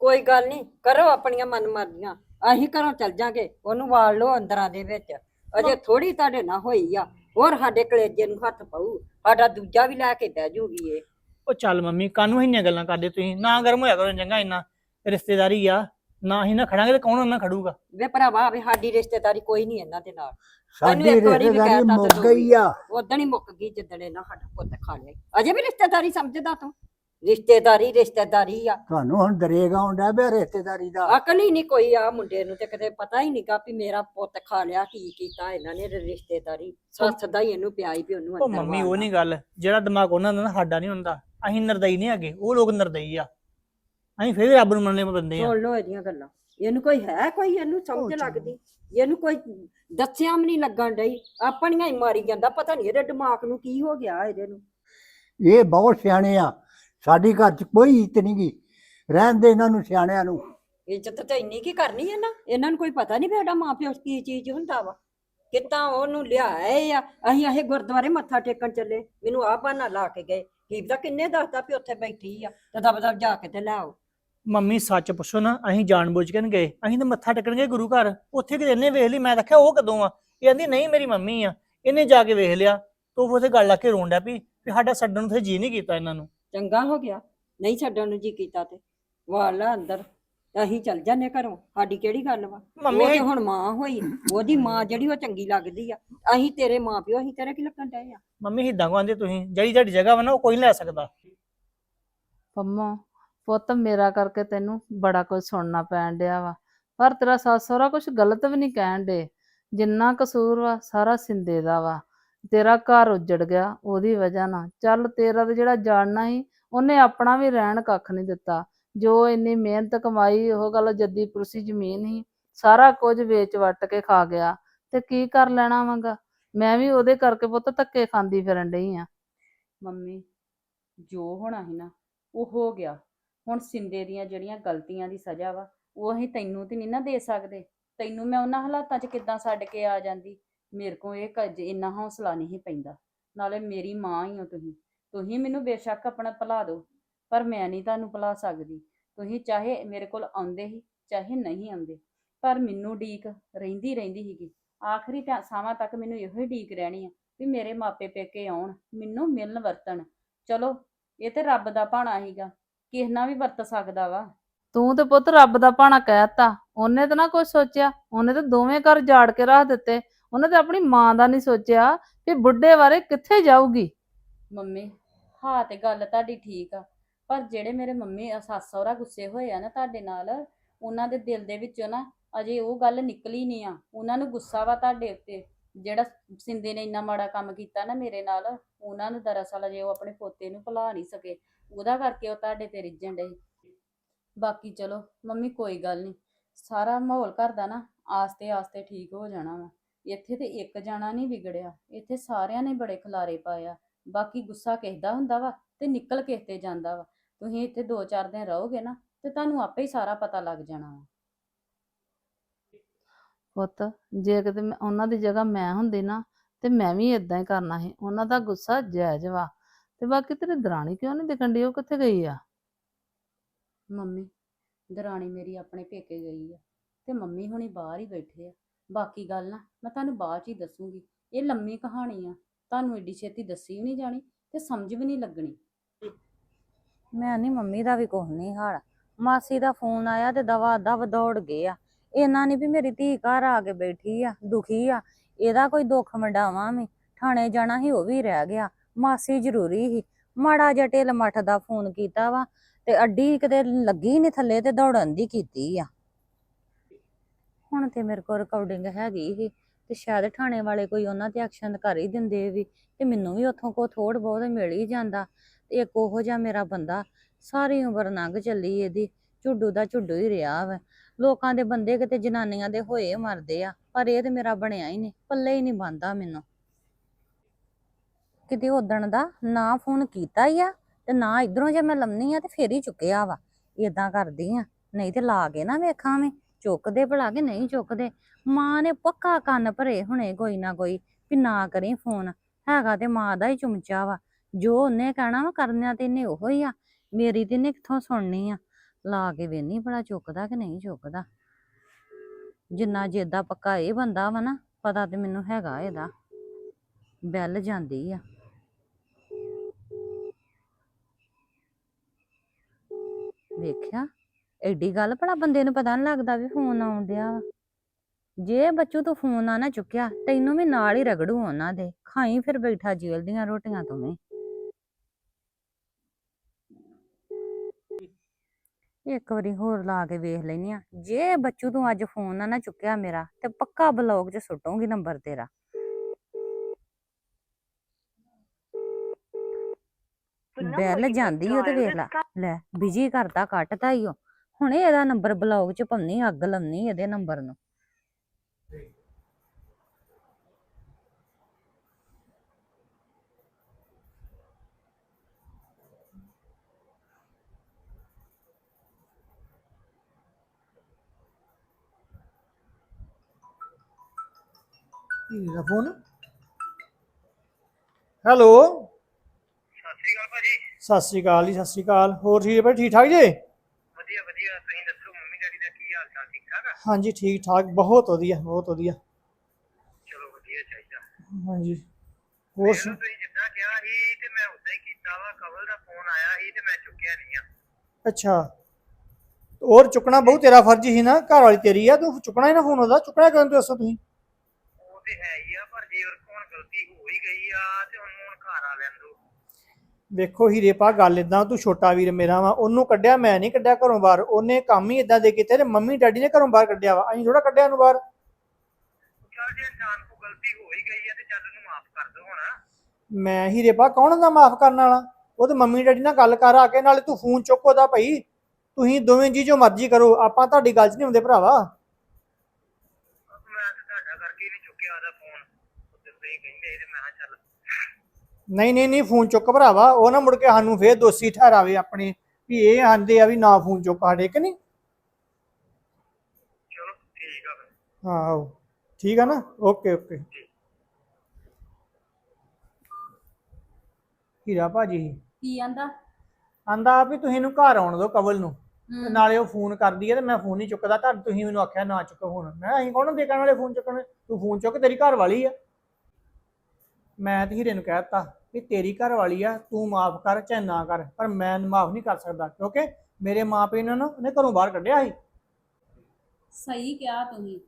ਕੋਈ ਗੱਲ ਨਹੀਂ ਕਰੋ ਆਪਣੀਆਂ ਮਨਮਰਜ਼ੀਆਂ। ਅਸੀਂ ਘਰੋਂ ਚੱਲ ਜਾਾਂਗੇ ਉਹਨੂੰ ਵਾਲ ਲਓ ਅੰਦਰਾਂ ਦੇ ਵਿੱਚ। ਅਜੇ ਥੋੜੀ ਤੁਹਾਡੇ ਨਾਲ ਹੋਈ ਆ ਹੋਰ ਸਾਡੇ ਕਲੇਜੇ ਨੂੰ ਹੱਥ ਪਾਊ ਸਾਡਾ ਦੂਜਾ ਵੀ ਲੈ ਕੇ ਬਹਿ ਜੂਗੀ ਇਹ। ਉਹ ਚੱਲ ਮੰਮੀ ਕਾਹਨੂੰ ਇੰਨੀਆਂ ਗੱਲਾਂ ਕਰਦੇ ਤੁਸੀਂ ਨਾ ਗਰਮ ਹੋਇਆ ਕਰੋ ਚੰਗਾ ਇੰਨਾ ਰਿਸ਼ਤੇਦਾਰੀ ਆ ਨਾ ਹੀ ਨਾ ਖੜਾਂਗੇ ਤੇ ਕੌਣ ਉਹਨਾਂ ਖੜੂਗਾ? ਵੇ ਭਰਾਵਾ ਵੇ ਸਾਡੀ ਰਿਸ਼ਤੇਦਾਰੀ ਕੋਈ ਨਹੀਂ ਇਹਨਾਂ ਦੇ ਨਾਲ। ਸਾਡੀ ਇੱਕ ਵਾਰੀ ਵੀ ਰਿਸ਼ਤੇਦਾਰੀ ਮੁੱਕ ਗਈ ਆ। ਉਦਣ ਹੀ ਮੁੱਕ ਗਈ ਜਿੱਦਣ ਇਹਨਾਂ ਸਾਡਾ ਪੁੱਤ ਖਾ ਲਿਆ। ਅਜੇ ਵੀ ਰਿਸ਼ਤੇਦਾਰੀ ਸਮਝਦਾ ਤੂੰ? ਰਿਸ਼ਤੇਦਾਰੀ ਰਿਸ਼ਤੇਦਾਰੀ ਆ। ਤੁਹਾਨੂੰ ਹੁਣ ਦਰੇਗਾ ਹੁੰਦਾ ਪਿਆ ਰਿਸ਼ਤੇਦਾਰੀ ਦਾ। ਅਕਲ ਹੀ ਨਹੀਂ ਕੋਈ ਆ ਮੁੰਡੇ ਨੂੰ ਤੇ ਕਦੇ ਪਤਾ ਹੀ ਨਹੀਂਗਾ ਵੀ ਮੇਰਾ ਪੁੱਤ ਖਾ ਲਿਆ ਕੀ ਕੀਤਾ ਇਹਨਾਂ ਨੇ ਰਿਸ਼ਤੇਦਾਰੀ। ਸੱਸ ਦਾ ਹੀ ਇਹਨੂੰ ਪਿਆਈ ਵੀ ਉਹਨੂੰ ਉਹ ਅੰਦਰ ਮੰਮੀ ਉਹ ਵਾੜਨਾ। ਨਹੀਂ ਗੱਲ। ਜਿਹੜਾ ਦਿਮਾਗ ਉਹਨਾਂ ਦਾ ਨਾ ਸਾਡਾ ਨਹੀਂ ਹੁੰਦਾ। ਅਸੀਂ ਨਰਦਈ ਨਹੀਂ ਹੈਗੇ ਉਹ ਲੋਕ ਨਰਦਈ ਆ। ਅਸੀਂ ਫੇਰ ਵੀ ਰੱਬ ਨੂੰ ਮੰਨਣੇ ਬੰਦੇ ਆ। ਸੁਣ ਲਓ ਇਹਦੀਆਂ ਗੱਲਾਂ। ਇਹਨੂੰ ਕੋਈ ਹੈ ਕੋਈ ਇਹਨੂੰ ਸਮਝ। ਲੱਗਦੀ? ਇਹਨੂੰ ਕੋਈ ਦੱਸਿਆ ਵੀ ਨਹੀਂ ਲੱਗਣ ਡਈ। ਆਪਣੀਆਂ ਹੀ ਮਾਰੀ ਜਾਂਦਾ। ਪਤਾ ਨਹੀਂ ਇਹਦੇ ਦਿਮਾਗ ਨੂੰ ਕੀ ਹੋ ਗਿਆ ਇਹਦੇ ਨੂੰ। ਇਹ ਬਹੁਤ ਸਿਆਣੇ ਆ। ਸਾਡੀ ਘਰ 'ਚ ਕੋਈ ਇੱਜ਼ਤ ਨਹੀਂ ਗੀ। ਰਹਿਣ ਦੇ ਇਹਨਾਂ ਨੂੰ ਸਿਆਣਿਆਂ ਨੂੰ। ਇੱਜ਼ਤ ਤਾਂ ਇੰਨੀ ਕੀ ਕਰਨੀ ਹੈ ਨਾ? ਇਹਨਾਂ ਨੂੰ ਕੋਈ ਪਤਾ ਨਹੀਂ ਵੀ ਸਾਡਾ ਮਾਪਿਓ ਕੀ ਚੀਜ਼ ਹੁੰਦਾ ਵਾ। ਕਿਤਾ ਉਹਨੂੰ ਲਿਆਏ ਆ? ਅਸੀਂ ਇਹ ਗੁਰਦੁਆਰੇ ਮੱਥਾ ਟੇਕਣ ਚੱਲੇ। ਮੈਨੂੰ ਆਹ ਬਹਾਨਾ ਲਾ ਕੇ ਗਏ। ਕੀ ਪਤਾ ਕਿੰਨੇ ਦੱਸਦਾ ਵੀ ਉੱਥੇ ਬੈਠੀ ਆ? ਤੇ ਦਬ ਦਬ ਜਾ ਕੇ ਤੇ ਲੈ ਆਓ। ਮੰਮੀ ਸੱਚ ਪੁੱਛੋ ਨਾ ਅਸੀਂ ਜਾਣਬੁੱਝ ਕੇ ਨੀ ਗਏ। ਅਸੀਂ ਤਾਂ ਮੱਥਾ ਟੇਕਣ ਗਏ ਗੁਰੂ ਘਰ। ਉੱਥੇ ਕਿਤੇ ਇਹਨੇ ਵੇਖ ਲਈ? ਮੈਂ ਦੇਖਿਆ ਉਹ ਕਦੋਂ ਆ? ਇਹ ਕਹਿੰਦੀ ਨਹੀਂ ਮੇਰੀ ਮੰਮੀ ਆ। ਇਹਨੇ ਜਾ ਕੇ ਵੇਖ ਲਿਆ। ਤੋ ਉਹ ਉੱਥੇ ਗੱਲ ਲਾ ਕੇ ਰੋਣ ਡਿਆ ਵੀ ਵੀ ਸਾਡਾ ਛੱਡਣ ਨੂੰ ਤੇ ਜੀ ਨਹੀਂ ਕੀਤਾ ਇਹਨਾਂ ਨੂੰ। ਚੰਗਾ ਹੋ ਗਿਆ। ਨਹੀਂ ਛੱਡਣ ਨੂੰ ਜੀ ਕੀਤਾ ਤੇ। ਵਾਲਾ ਅੰਦਰ ਅਸੀਂ ਚੱਲ ਜਾਂਦੇ ਘਰੋਂ। ਸਾਡੀ ਕਿਹੜੀ ਗੱਲ ਵਾ? ਮੰਮੀ ਉਹ ਤੇ ਹੁਣ ਮਾਂ ਹੋਈ। ਉਹਦੀ ਮਾਂ ਜਿਹੜੀ ਉਹ ਚੰਗੀ ਲੱਗਦੀ ਆ। ਅਸੀਂ ਤੇਰੇ ਮਾਂ ਪਿਓ ਅਸੀਂ ਤੇਰੇ ਕੀ ਲੱਗਣ ਡਏ ਆ? ਮੰਮੀ ਹਿੱਦਾਂ ਕਹਿੰਦੇ ਤੁਸੀਂ। ਜਿਹੜੀ ਤੁਹਾਡੀ ਜਗ੍ਹਾ ਵਾ ਨਾ ਉਹ ਕੋਈ ਨਹੀਂ ਲੈ ਸਕਦਾ। ਪੰਮੋ ਪੁੱਤ ਮੇਰਾ ਕਰਕੇ ਤੈਨੂੰ ਬੜਾ ਕੁਝ ਸੁਣਨਾ ਪੈਣ ਡਿਆ ਵਾ। ਪਰ ਤੇਰਾ ਸੱਸ ਸਹੁਰਾ ਕੁਝ ਗਲਤ ਵੀ ਨਹੀਂ ਕਹਿਣ ਡੇ ਜਿੰਨਾ ਕਸੂਰ ਵਾ ਸਾਰਾ ਸਿੰਦੇ ਦਾ ਵਾ। ਤੇਰਾ ਘਰ ਉੱਜੜ ਗਿਆ, ਉਹਦੀ ਵਜ੍ਹਾ ਨਾਲ। ਚੱਲ ਤੇਰਾ ਤੇ ਜਿਹੜਾ ਜਾਣਨਾ ਸੀ, ਉਹਨੇ ਆਪਣਾ ਵੀ ਰਹਿਣ ਕੱਖ ਨਹੀਂ ਦਿੱਤਾ। ਜੋ ਇੰਨੀ ਮਿਹਨਤ ਕਮਾਈ, ਉਹ ਗੱਲ ਜੱਦੀ ਪੁਰਸੀ ਜ਼ਮੀਨ ਸੀ, ਸਾਰਾ ਕੁਝ ਵੇਚ ਵੱਟ ਕੇ ਖਾ ਗਿਆ। ਤੇ ਕੀ ਕਰ ਲੈਣਾ ਵਾਂਗਾ? ਮੈਂ ਵੀ ਉਹਦੇ ਕਰਕੇ ਪੁੱਤ ਧੱਕੇ ਖਾਂਦੀ ਫਿਰਨ ਡਈ ਆ। ਮੰਮੀ, ਜੋ ਹੋਣਾ ਸੀ ਨਾ, ਉਹ ਹੋ ਗਿਆ। ਹੁਣ ਸਿੰਦੇ ਦੀਆਂ ਜਿਹੜੀਆਂ ਗਲਤੀਆਂ ਦੀ ਸਜ਼ਾ ਵਾ, ਉਹ ਅਸੀਂ ਤੈਨੂੰ ਤੇ ਨਹੀਂ ਨਾ ਦੇ ਸਕਦੇ। ਤੈਨੂੰ ਮੈਂ ਉਹਨਾਂ ਹਾਲਾਤਾਂ 'ਚ ਕਿੱਦਾਂ ਛੱਡ ਕੇ ਆ ਜਾਂਦੀ? ਮੇਰੇ ਕੋ ਇਹ ਕੱਜ ਇੰਨਾ ਹੌਸਲਾ ਨਹੀਂ ਪੈਂਦਾ। ਨਾਲੇ ਮੇਰੀ ਮਾਂ ਹੀ ਹੋ ਤੁਸੀਂ। ਤੁਸੀਂ ਮੈਨੂੰ ਬੇਸ਼ੱਕ ਆਪਣਾ ਭੁਲਾ ਦਿਓ ਪਰ ਮੈਂ ਨਹੀਂ ਤੁਹਾਨੂੰ ਭੁਲਾ ਸਕਦੀ। ਤੁਸੀਂ ਚਾਹੇ ਮੇਰੇ ਕੋਲ ਆਉਂਦੇ ਹੀ, ਚਾਹੇ ਨਹੀਂ ਆਉਂਦੇ। ਪਰ ਮੈਨੂੰ ਢੀਕ ਰਹਿੰਦੀ ਰਹਿੰਦੀ ਸੀਗੀ। ਆਖਰੀ ਸਾਵਾਂ ਤੱਕ ਮੈਨੂੰ ਇਹੋ ਹੀ ਢੀਕ ਰਹਿਣੀ ਆ ਵੀ ਮੇਰੇ ਮਾਪੇ ਪੇਕੇ ਆਉਣ, ਮੈਨੂੰ ਮਿਲਣ ਵਰਤਣ। ਚਲੋ, ਇਹ ਤੇ ਰੱਬ ਦਾ ਭਾਣਾ ਸੀਗਾ। ਕਿਸੇ ਨਾਲ ਵੀ ਵਰਤ ਸਕਦਾ ਵਾ? ਤੂੰ ਤੇ ਪੁੱਤ ਰੱਬ ਦਾ ਭਾਣਾ ਕਹਿਤਾ ਉਹਨੇ ਤਾਂ ਨਾ ਕੁਝ ਸੋਚਿਆ। ਉਹਨੇ ਤਾਂ ਦੋਵੇਂ ਘਰ ਜਾੜ ਕੇ ਰੱਖ ਦਿੱਤੇ। ਉਹਨਾਂ ਤੇ ਆਪਣੀ ਮਾਂ ਦਾ ਨਹੀਂ ਸੋਚਿਆ ਵੀ ਬੁੱਢੇ ਬਾਰੇ ਕਿੱਥੇ ਜਾਊਗੀ। ਮੰਮੀ, ਹਾਂ ਤੇ ਗੱਲ ਤੁਹਾਡੀ ਠੀਕ ਆ, ਪਰ ਜਿਹੜੇ ਮੇਰੇ ਮੰਮੀ ਸੱਸ ਸਹੁਰਾ ਗੁੱਸੇ ਹੋਏ ਆ ਨਾ ਤੁਹਾਡੇ ਨਾਲ, ਉਹਨਾਂ ਦੇ ਦਿਲ ਦੇ ਵਿੱਚੋਂ ਨਾ ਅਜੇ ਉਹ ਗੱਲ ਨਿਕਲੀ ਨਹੀਂ ਆ। ਉਹਨਾਂ ਨੂੰ ਗੁੱਸਾ ਵਾ ਤੁਹਾਡੇ ਉੱਤੇ। ਜਿਹੜਾ ਸਿੰਦੇ ਨੇ ਇੰਨਾ ਮਾੜਾ ਕੰਮ ਕੀਤਾ ਨਾ ਮੇਰੇ ਨਾਲ, ਉਹਨਾਂ ਨੂੰ ਦਰਅਸਲ ਅਜੇ ਉਹ ਆਪਣੇ ਪੋਤੇ ਨੂੰ ਭੁਲਾ ਨਹੀਂ ਸਕੇ। ਉਹਦਾ ਕਰਕੇ ਉਹ ਤੁਹਾਡੇ ਤੇ ਰਿੱਝਣ ਡੇ ਬਾਕੀ ਚਲੋ, ਮੰਮੀ ਕੋਈ ਗੱਲ ਨਹੀਂ। ਸਾਰਾ ਮਾਹੌਲ ਘਰ ਦਾ ਨਾ ਆਸਤੇ ਆਸਤੇ ਠੀਕ ਹੋ ਜਾਣਾ ਵਾ। ਇੱਥੇ ਤੇ ਇੱਕ ਜਾਣਾ ਨਹੀਂ ਵਿਗੜਿਆ। ਇੱਥੇ ਸਾਰਿਆਂ ਨੇ ਬੜੇ ਖਲਾਰੇ ਪਾਇਆ ਬਾਕੀ ਗੁੱਸਾ ਕਿਸ ਦਾ ਹੁੰਦਾ ਵਾ ਤੇ ਨਿਕਲ ਕਿਸ ਤੇ ਜਾਂਦਾ ਵਾ। ਤੁਸੀਂ ਇੱਥੇ 2-4 ਦਿਨ ਰਹੋਗੇ ਨਾ ਤੇ ਤੁਹਾਨੂੰ ਆਪੇ ਹੀ ਸਾਰਾ ਪਤਾ ਲੱਗ ਜਾਣਾ ਵਾ। ਪੁੱਤ ਜੇ ਕਿਤੇ ਮੈਂ- ਉਹਨਾਂ ਦੀ ਜਗ੍ਹਾ ਮੈਂ ਹੁੰਦੀ ਨਾ ਤੇ ਮੈਂ ਵੀ ਇਦਾਂ ਹੀ ਕਰਨਾ ਸੀ। ਉਹਨਾਂ ਦਾ ਗੁੱਸਾ ਜਾਇਜ਼ ਵਾ। ਤੇ ਬਾਕੀ ਤੇਰੀ ਦਰਾਣੀ ਕਿਉਂ ਨਹੀਂ ਦਿਖਣ ਡਈ? ਉਹ ਕਿੱਥੇ ਗਈ ਆ? ਮੰਮੀ ਦਰਾਣੀ ਮੇਰੀ ਆਪਣੇ ਪੇਕੇ ਗਈ ਆ ਤੇ ਮੰਮੀ ਹੁਣੀ ਬਾਹਰ ਹੀ ਬੈਠੇ ਆ। ਬਾਕੀ ਗੱਲ ਨਾ ਮੈਂ ਤੁਹਾਨੂੰ ਬਾਅਦ ਚ ਹੀ ਦੱਸੂਗੀ। ਇਹ ਲੰਮੀ ਕਹਾਣੀ ਆ, ਤੁਹਾਨੂੰ ਏਡੀ ਛੇਤੀ ਦੱਸੀ ਵੀ ਨਹੀਂ ਜਾਣੀ ਤੇ ਸਮਝ ਵੀ ਨਹੀਂ ਲੱਗਣੀ। ਮੈਂ ਨਹੀਂ ਮੰਮੀ ਦਾ ਵੀ ਕੁਛ ਨਹੀਂ ਹਾਲ। ਮਾਸੀ ਦਾ ਫੋਨ ਆਇਆ ਤੇ ਦਵਾ ਦਵ ਦੌੜ ਗਏ ਆ। ਇਹਨਾਂ ਨੇ ਵੀ ਮੇਰੀ ਧੀ ਘਰ ਆ ਕੇ ਬੈਠੀ ਆ, ਦੁਖੀ ਆ। ਇਹਦਾ ਕੋਈ ਦੁੱਖ ਮੰਡਾਵਾਂ ਵੀ। ਥਾਣੇ ਜਾਣਾ ਹੀ ਉਹ ਵੀ ਰਹਿ ਗਿਆ। ਮਾਸੀ ਜ਼ਰੂਰੀ ਸੀ। ਮਾੜਾ ਜਿਹਾ ਢਿੱਲ ਮੱਠ ਦਾ ਫੋਨ ਕੀਤਾ ਵਾ ਤੇ ਅੱਡੀ ਕਿਤੇ ਲੱਗੀ ਨਹੀਂ ਥੱਲੇ ਤੇ ਦੌੜਨ ਦੀ ਕੀਤੀ ਆ। ਹੁਣ ਤੇ ਮੇਰੇ ਕੋਲ ਰਿਕਾਰਡਿੰਗ ਹੈਗੀ ਸੀ ਤੇ ਸ਼ਾਇਦ ਥਾਣੇ ਵਾਲੇ ਕੋਈ ਉਹਨਾਂ ਤੇ ਐਕਸ਼ਨ ਕਰ ਹੀ ਦਿੰਦੇ ਵੀ ਤੇ ਮੈਨੂੰ ਵੀ ਉੱਥੋਂ ਕੋ ਥੋੜ ਬਹੁਤ ਮਿਲ ਹੀ ਜਾਂਦਾ। ਤੇ ਇੱਕ ਉਹੋ ਜਿਹਾ ਮੇਰਾ ਬੰਦਾ ਸਾਰੀ ਉਮਰ ਲੰਘ ਚੱਲੀ ਇਹਦੀ, ਝੁੱਡੂ ਦਾ ਝੁੱਡੂ ਹੀ ਰਿਹਾ ਵਾ। ਲੋਕਾਂ ਦੇ ਬੰਦੇ ਕਿਤੇ ਜਨਾਨੀਆਂ ਦੇ ਹੋਏ ਮਰਦੇ ਆ, ਪਰ ਇਹ ਤੇ ਮੇਰਾ ਬਣਿਆ ਹੀ ਨਹੀਂ, ਪੱਲੇ ਹੀ ਨਹੀਂ ਬੰਦਾ ਮੈਨੂੰ। ਕਿਤੇ ਉਦਣ ਦਾ ਨਾ ਫੋਨ ਕੀਤਾ ਹੀ ਆ ਤੇ ਨਾ ਇਧਰੋਂ ਜੇ ਮੈਂ ਲੰਮਨੀ ਆ ਤੇ ਫੇਰ ਹੀ ਚੁੱਕਿਆ ਵਾ। ਇਦਾਂ ਕਰਦੀ ਆ, ਨਹੀਂ ਤੇ ਲਾ ਕੇ ਨਾ ਵੇਖਾਂ ਮੈਂ। ਚੁੱਕਦੇ ਭਲਾ ਕਿ ਨਹੀਂ ਚੁੱਕਦੇ? ਮਾਂ ਨੇ ਪੱਕਾ ਕੰਨ ਭਰੇ ਹੁਣੇ ਕੋਈ ਨਾ ਕੋਈ ਵੀ ਨਾ ਕਰੀ ਫੋਨ। ਹੈਗਾ ਤੇ ਮਾਂ ਦਾ ਹੀ ਚੁੰਮਚਾ ਵਾ। ਜੋ ਉਹਨੇ ਕਹਿਣਾ ਵਾ ਕਰਨਿਆ ਤੇ ਇਹਨੇ ਉਹੋ ਹੀ ਆ। ਮੇਰੀ ਤੇ ਇਹਨੇ ਕਿੱਥੋਂ ਸੁਣਨੀ ਆ? ਲਾ ਕੇ ਵੇਨੀ ਬੜਾ ਚੁੱਕਦਾ ਕਿ ਨਹੀਂ ਚੁੱਕਦਾ? ਜਿੰਨਾ ਜਿੱਦਾ ਪੱਕਾ ਇਹ ਬੰਦਾ ਵਾ ਨਾ, ਪਤਾ ਤੇ ਮੈਨੂੰ ਹੈਗਾ ਇਹਦਾ। ਬੈਲ ਜਾਂਦੀ ਆ। ਵੇਖਿਆ? ਐਡੀ ਗੱਲ ਭਲਾ ਬੰਦੇ ਨੂੰ ਪਤਾ ਨਹੀਂ ਲੱਗਦਾ ਵੀ ਫੋਨ ਆਉਣ ਡਿਆ ਵਾ। ਜੇ ਬੱਚੂ ਤੂੰ ਫੋਨ ਨਾ ਨਾ ਚੁੱਕਿਆ ਤੈਨੂੰ ਵੀ ਨਾਲ ਹੀ ਰਗੜੂ ਉਹਨਾਂ ਦੇ। ਖਾਈ ਫਿਰ ਬੈਠਾ ਜੇਲ੍ਹ ਦੀਆਂ ਰੋਟੀਆਂ ਤੂੰ ਵੀ। ਇੱਕ ਵਾਰੀ ਹੋਰ ਲਾ ਕੇ ਵੇਖ ਲੈਨੀ ਆ ਜੇ ਬੱਚੂ ਤੂੰ ਅੱਜ ਫੋਨ ਨਾ ਨਾ ਚੁੱਕਿਆ ਮੇਰਾ ਤੇ ਪੱਕਾ ਬਲੌਗ 'ਚ ਸੁੱਟੂਗੀ ਨੰਬਰ ਤੇਰਾ। ਬੈਲ ਜਾਂਦੀ ਉਹ ਤੇ ਵੇਖ ਲਾ। ਲੈ ਬਿਜ਼ੀ ਕਰਤਾ ਕੱਟਤਾ ਈ ਓ। ਹੁਣੇ ਇਹਦਾ ਨੰਬਰ ਬਲੌਗ 'ਚ ਪਾਉਣੀ ਅੱਗ ਲਾਉਣੀ ਇਹਦੇ ਨੰਬਰ ਨੂੰ। ਇਹਦਾ ਫੋਨ? ਹੈਲੋ? ਸਤਿ ਸ਼੍ਰੀ ਅਕਾਲ ਭਾਜੀ। ਸਤਿ ਸ਼੍ਰੀ ਅਕਾਲ ਜੀ ਸਤਿ ਸ਼੍ਰੀ ਅਕਾਲ। ਹੋਰ ਠੀਕ ਹੈ ਠੀਕ ਠਾਕ ਜੀ? ਵਧੀਆ ਵਧੀਆ। ਤੁਸੀਂ ਦੱਸੋ ਮੰਮੀ ਡੈਡੀ ਦਾ ਕੀ ਹਾਲ ਚਾਲ? ਠੀਕ ਠਾਕ ਆ? ਹਾਂਜੀ ਠੀਕ ਠਾਕ। ਬਹੁਤ ਵਧੀਆ ਬਹੁਤ ਵਧੀਆ। ਚਲੋ ਵਧੀਆ ਚਾਹੀਦਾ। ਹਾਂਜੀ। ਹੋਰ ਚਲੋ ਸੁਣ- ਤੁਸੀਂ ਜਿੱਦਾਂ ਕਿਹਾ ਸੀ ਤੇ ਮੈਂ ਉਦਾਂ ਹੀ ਕੀਤਾ ਵਾ। ਕਵਲ ਦਾ ਫੋਨ ਆਇਆ ਸੀ ਤੇ ਮੈਂ ਚੁੱਕਿਆ ਨਹੀਂ ਆ। ਅੱਛਾ। ਹੋਰ ਚੁੱਕਣਾ ਬਹੁਤ ਤੇਰਾ ਫਰਜ਼ ਹੀ ਨਾ। ਘਰ ਵਾਲੀ ਤੇਰੀ ਆ ਤੂੰ ਚੁੱਕਣਾ ਹੀ ਨਾ ਫੋਨ ਉਹਦਾ। ਚੁੱਕਣਾ ਕਿਉਂ ਦੱਸੋ ਤੁਸੀਂ? ਉਹ ਤੇ ਹੈ ਹੀ ਆ ਪਰ ਜੇ ਉਹ ਕੋਲ ਗਲਤੀ ਹੋ ਹੀ ਗਈ ਆ ਤੇ ਉਹਨੂੰ ਹੁਣ ਘਰ ਆ ਲੈਣ ਦੋ ਵੇਖੋ ਹੀਰੇ ਪਾ ਗੱਲ ਇਦਾਂ ਤੂੰ ਛੋਟਾ ਵੀਰ ਮੇਰਾ ਵਾ ਉਹਨੂੰ ਕੱਢਿਆ ਮੈਂ ਨਹੀਂ ਕੱਢਿਆ ਘਰੋਂ ਬਾਹਰ। ਉਹਨੇ ਕੰਮ ਹੀ ਇਦਾਂ ਦੇ ਕੀਤੇ ਤੇ ਮੰਮੀ ਡੈਡੀ ਨੇ ਘਰੋਂ ਬਾਹਰ ਕੱਢਿਆ ਵਾ। ਅਸੀਂ ਥੋੜਾ ਕੱਢਿਆ ਉਹਨੂੰ ਬਾਹਰ। ਚਲ ਜੇ ਇਨਸਾਨ ਕੋ ਗਲਤੀ ਹੋ ਹੀ ਗਈ ਆ ਤੇ ਚੱਲ ਉਹਨੂੰ ਮਾਫ ਕਰ ਦੋ ਹੁਣ। ਮੈਂ ਹੀਰੇ ਪਾ ਕੌਣ ਦਾ ਮਾਫ ਕਰਨ ਵਾਲਾ? ਉਹ ਤੇ ਮੰਮੀ ਡੈਡੀ ਨਾਲ ਗੱਲ ਕਰ ਆ ਕੇ ਨਾਲੇ ਤੂੰ ਫੋਨ ਚੁੱਕ ਉਹਦਾ ਭਾਈ। ਤੁਸੀਂ ਦੋਵੇਂ ਜੀ ਜੋ ਮਰਜ਼ੀ ਕਰੋ ਆਪਾਂ ਤੁਹਾਡੀ ਗੱਲ 'ਚ ਨਹੀਂ ਹੁੰਦੇ ਭਰਾਵਾ। ਮੈਂ ਤੇ ਤੁਹਾਡਾ ਕਰਕੇ ਹੀ ਨਹੀਂ ਚੁੱਕਿਆ ਉਹਦਾ ਫੋਨ। ਉਦੋਂ ਤੁਸੀਂ ਕਹਿੰਦੇ ਤੇ ਮੈਂ ਕਿਹਾ ਚੱਲ ਨਹੀਂ ਨਹੀਂ ਨਹੀਂ ਫੋਨ ਚੁੱਕ ਭਰਾਵਾ ਉਹ ਨਾ ਮੁੜ ਕੇ ਸਾਨੂੰ ਫੇਰ ਦੋਸ਼ੀ ਠਹਿਰਾਵੇ ਆਪਣੇ ਵੀ ਇਹ ਆਂਦੇ ਆ ਵੀ ਨਾ ਫੋਨ ਚੁੱਕ ਸਾਡੇ ਕਿ ਨਹੀਂ? ਚਲੋ ਠੀਕ ਆ ਫਿਰ। ਹਾਂ ਆਹੋ। ਠੀਕ ਆ ਨਾ? Okay okay. ਹੀਰਾ ਭਾਜੀ। ਕੀ ਆਂਦਾ? ਆਂਦਾ ਵੀ ਤੁਸੀਂ ਇਹਨੂੰ ਘਰ ਆਉਣ ਦਿਓ ਕਵਲ ਨੂੰ ਤੇ ਨਾਲੇ ਉਹ ਫੋਨ ਕਰਦੀ ਹੈ ਤੇ ਮੈਂ ਫੋਨ ਨਹੀਂ ਚੁੱਕਦਾ ਤਾਂ ਤੁਸੀਂ ਮੈਨੂੰ ਆਖਿਆ ਨਾ ਚੁੱਕੋ ਫੋਨ। ਮੈਂ ਅਸੀਂ ਕੌਣ ਕਰਨ ਵਾਲੇ ਫੋਨ ਚੁੱਕਣ? ਤੂੰ ਫੋਨ ਚੁੱਕ ਤੇਰੀ ਘਰ ਵਾਲੀ ਆ। ਮੈਂ ਤੇ ਹੀਰੇ ਨੂੰ ਕਹਿਤਾ ਵੀ ਤੇਰੀ ਘਰ ਵਾਲੀ ਆ, ਤੂੰ ਮਾਫ ਕਰ ਚਾਹੇ ਨਾ ਕਰ, ਪਰ ਮੈਂ ਮਾਫ ਨਹੀਂ ਕਰ ਸਕਦਾ, ਕਿਉਂਕਿ ਮੇਰੇ ਮਾਪੇ ਨੇ ਨਾ ਉਹਨੇ ਘਰੋਂ ਬਾਹਰ ਕੱਢਿਆ ਸੀ। ਸਹੀ ਕਿਹਾ ਤੁਸੀਂ।